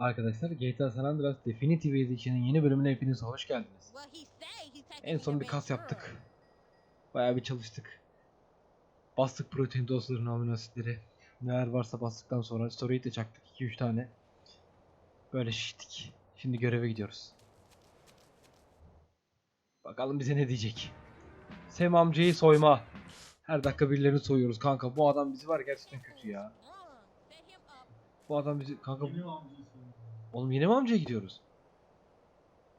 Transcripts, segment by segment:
Arkadaşlar GTA San Andreas Definitive Edition'ın yeni bölümüne hepiniz hoş geldiniz. En son bir kas yaptık. Bayağı bir çalıştık. Bastık protein dozlarını, amino asitleri. Neler varsa bastıktan sonra story'i de çaktık 2-3 tane. Böyle şiştik. Şimdi göreve gidiyoruz. Bakalım bize ne diyecek. Sem amcayı soyma. Her dakika birilerini soyuyoruz kanka. Bu adam bizi var gerçekten kötü ya. Bu adam bizi kanka Oğlum yine mi amcaya gidiyoruz?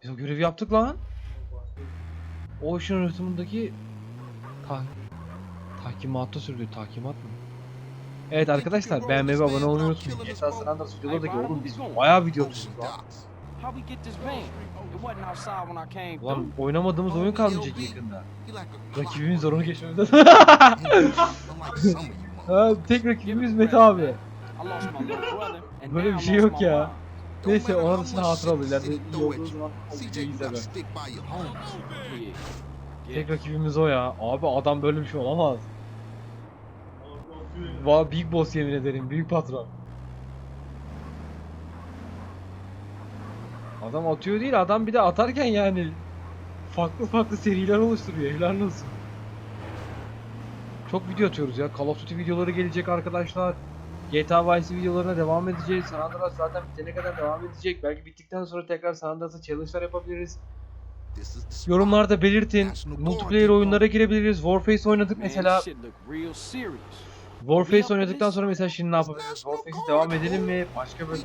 Biz o görevi yaptık lan. Ocean Rhythm'daki ta tahkimatta sürdü. Tahkimat mı? Evet arkadaşlar beğenmeyi ve abone olmayı unutmayın. GTA San Andreas videolardaki oğlum biz bayağı video atıyoruz lan. Ulan oynamadığımız oyun kalmayacak yakında. Rakibimiz onu geçmemiz lazım. ha, tek rakibimiz Mete abi. Böyle bir now I şey yok ya. Neyse ona dışında hatıra olur. İleride iyi olduğu zaman. Yeah. Tek rakibimiz o ya. Abi adam böyle bir şey olamaz. Va Big Boss yemin ederim. Büyük patron. Adam atıyor değil adam bir de atarken yani farklı farklı seriler oluşturuyor. Helal olsun. Çok video atıyoruz ya. Call of Duty videoları gelecek arkadaşlar. GTA Vice videolarına devam edeceğiz. San Andreas zaten bitene kadar devam edecek. Belki bittikten sonra tekrar San Andreas'a challenge'lar yapabiliriz. Yorumlarda belirtin. Multiplayer oyunlara girebiliriz. Warface oynadık mesela. Warface oynadıktan sonra mesela şimdi ne yapabiliriz? Warface'e devam edelim mi? Başka böyle.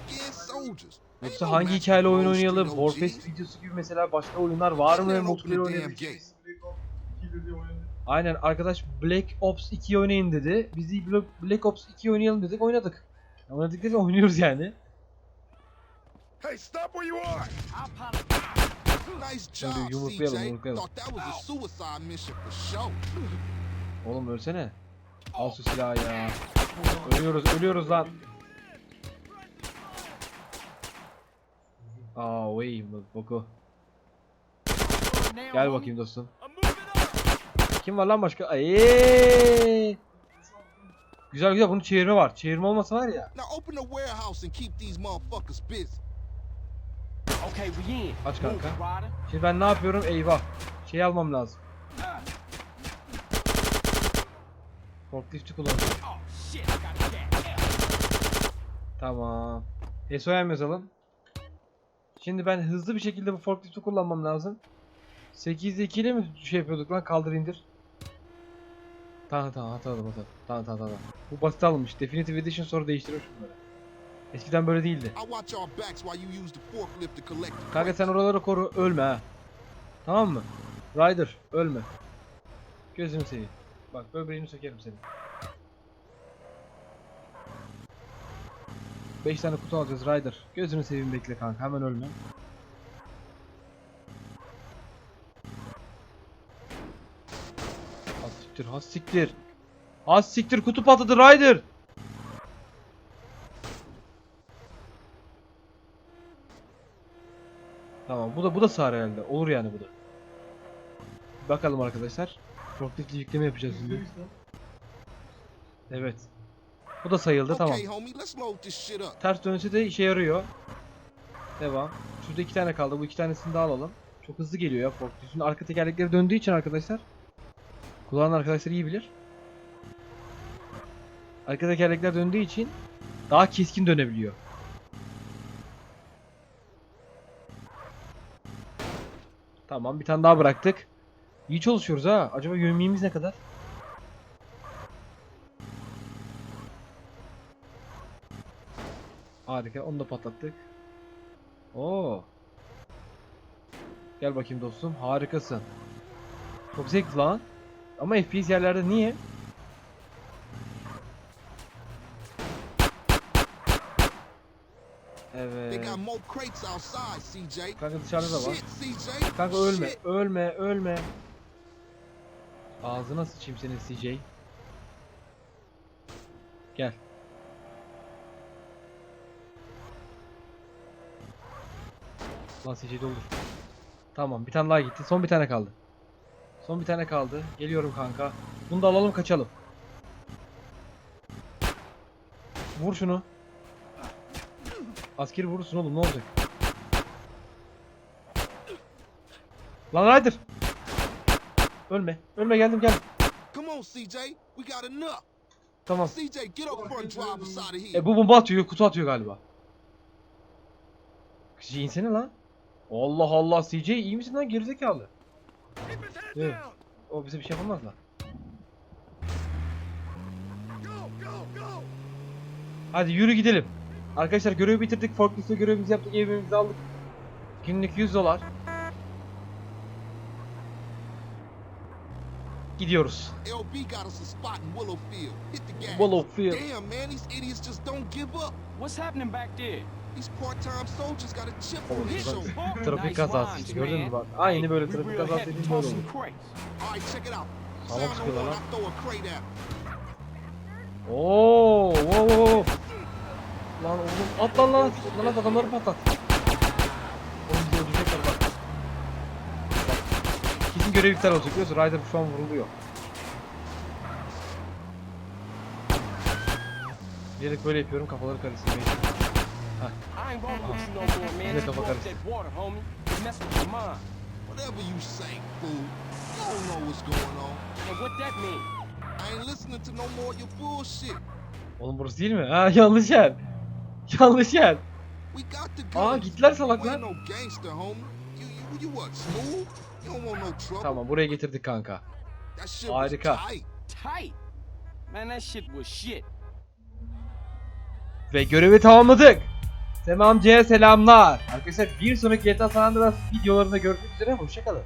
Yoksa hangi hikayeli oyun oynayalım? Warface videosu gibi mesela başka oyunlar var mı? Multiplayer oynayabileceğiz. Aynen arkadaş Black Ops 2 oynayın dedi. Biz de Black- Black Ops 2 oynayalım dedik oynadık. Oynadık dedik oynuyoruz yani. Hey, stop where you are. Nice job, Hadi yumruklayalım, yumruklayalım. Thought that was a suicide mission for sure. Oğlum ölsene. Al şu silahı ya. Ölüyoruz ölüyoruz lan. Aa vay boku. Gel bakayım dostum. Kim var lan başka? Ay. Güzel güzel bunun çevirme var. Çevirme olmasa var ya. Aç kanka. Şimdi ben ne yapıyorum? Eyvah. Şey almam lazım. Forklifti kullanacağım. Oh. Tamam. SOM yazalım. Şimdi ben hızlı bir şekilde bu forklifti kullanmam lazım. 8'de 2 ile mi şey yapıyorduk lan? Kaldır indir. Tamam tamam hatırladım hatırladım. Tamam tamam tamam. Bu basit alınmış. Definitive Edition sonra değiştiriyor şunları. Eskiden böyle değildi. Kanka sen oraları koru. Ölme ha. Tamam mı? Ryder ölme. Gözünü seveyim. Bak böbreğini sökerim senin. 5 tane kutu alacağız Ryder. Gözünü seveyim bekle kanka hemen ölme. Has siktir has siktir. Has siktir kutu patladı Ryder. Tamam bu da bu da sığar herhalde. Olur yani bu da. Bakalım arkadaşlar. Forklift'li yükleme yapacağız şimdi. Evet. Bu da sayıldı tamam. Ters dönüşü de işe yarıyor. Devam. Şurada iki tane kaldı. Bu iki tanesini de alalım. Çok hızlı geliyor ya forklift. Şimdi arka tekerlekleri döndüğü için arkadaşlar. Kullanan arkadaşlar iyi bilir. Arka tekerlekler döndüğü için daha keskin dönebiliyor. Tamam bir tane daha bıraktık. İyi çalışıyoruz ha. Acaba yönümlüğümüz ne kadar? Harika. Onu da patlattık. Oo. Gel bakayım dostum. Harikasın. Çok zevkli lan. Ama FPS yerlerde niye? Evet. Kanka dışarıda da var. Kanka ölme, ölme, ölme. Ağzına sıçayım senin CJ. Gel. Lan CJ de olur. Tamam, bir tane daha gitti. Son bir tane kaldı. Son bir tane kaldı. Geliyorum kanka. Bunu da alalım kaçalım. Vur şunu. Askeri vurursun oğlum ne olacak? Lan Ryder. Ölme. Ölme geldim geldim. Come on, CJ. We got enough. Tamam. CJ, get up front, drive here. E bu bomba atıyor, kutu atıyor galiba. CJ insene lan. Allah Allah CJ iyi misin lan gerizekalı? Evet. O bize bir şey yapamaz lan. Hadi yürü gidelim. Arkadaşlar görevi bitirdik. Forkliftle görevimizi yaptık. Evimizi aldık. Günlük 100 dolar. Gidiyoruz. LB got us a spot in Willowfield. Hit the gas. Willowfield. Damn, man, these idiots just don't give up. What's happening back there? These part-time soldiers got a chip Oğlum. Trafik kazası işte, gördün mü bak? Aynı böyle trafik kazası dediğim böyle olur. sıkıyorlar horn, lan. Oo, wow, wow. Lan oğlum at lan lan. Lan at adamları patlat. Oğlum bizi öldürecekler bak. Bak. Kesin görev iptal olacak biliyorsun. Ryder şu an vuruluyor. Bilerek böyle yapıyorum kafaları karıştırmaya. I ain't rolling with you no more, man. Yine Just kafa blow up karıştı. that water, homie. You mess with your mind. Whatever you say, fool. You don't know what's going on. And what that mean? I ain't listening to no more of your bullshit. Oğlum burası değil mi? Ha yanlış yer. Yanlış yer. Aa gittiler salaklar. Tamam buraya getirdik kanka. Harika. was tight. Tight. Man, that shit was shit. Ve görevi tamamladık. Sema amcaya selamlar. Arkadaşlar bir sonraki GTA San Andreas videolarında görüşmek üzere. Hoşçakalın.